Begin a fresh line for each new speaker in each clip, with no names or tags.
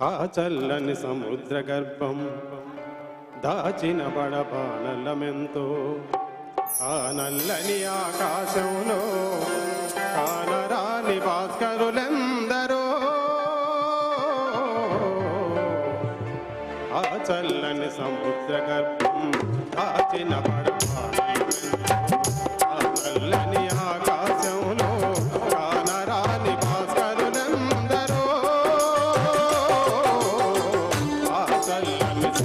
ఆ చల్లని సముద్ర గర్భం దాచిన బడబానలమెంతో ఆ నల్లని ఆకాశంలో కానరాని భాస్కరులెందరో. ఆ చల్లని సముద్ర గర్భం దాచిన బడబానలమెంతో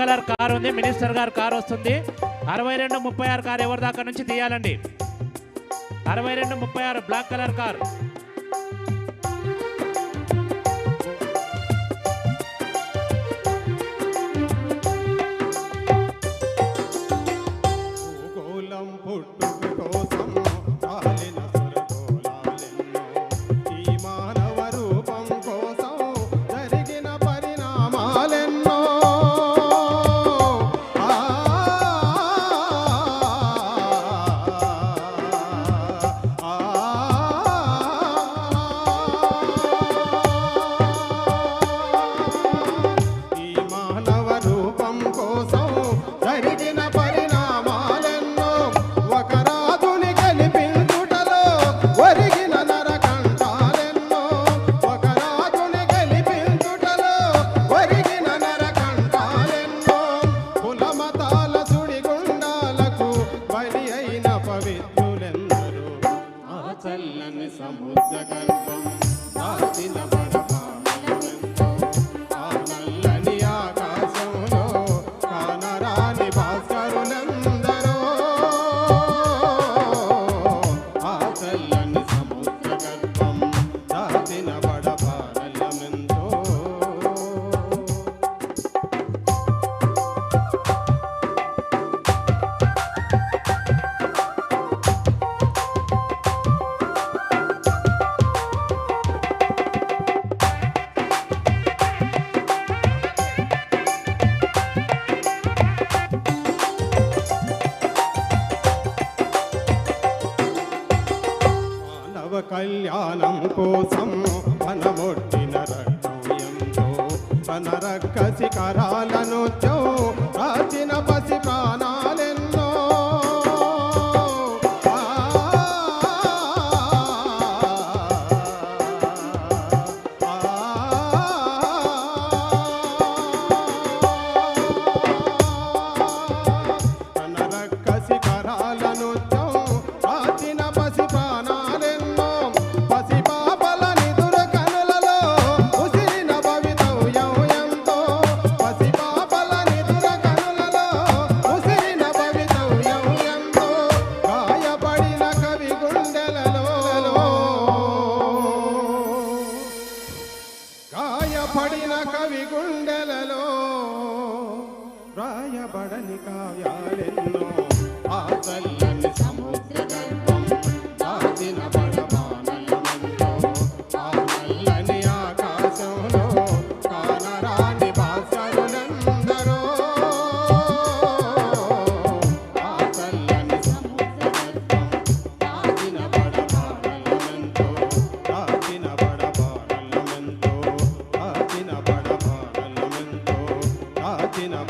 కలర్ కార్ ఉంది మినిస్టర్ గారు కార్ వస్తుంది. అరవై రెండు ముప్పై ఆరు కార్ ఎవరి దాకా నుంచి తీయాలండి? అరవై రెండు ముప్పై ఆరు బ్లాక్ కలర్ కార్.
కోసం సముద్ర గర్భం దాచిన కళ్యాణం కోసం మనమొట్టిన రక్తం ఎంతో. తన రక్క శిఖరాలను రాచిన పసి ప్రాణా పడిన కవి గుండెలలో రాయబడని కావ్యాలెన్నో ఆ చల్లని సముద్ర గర్భం దాచిన బడబానలమెంతో ఆ నల్లని ఆకాశంలో బడబానలమెంతో దాచిన బడబానలమెంతో దాచిన బడబానలమెంతో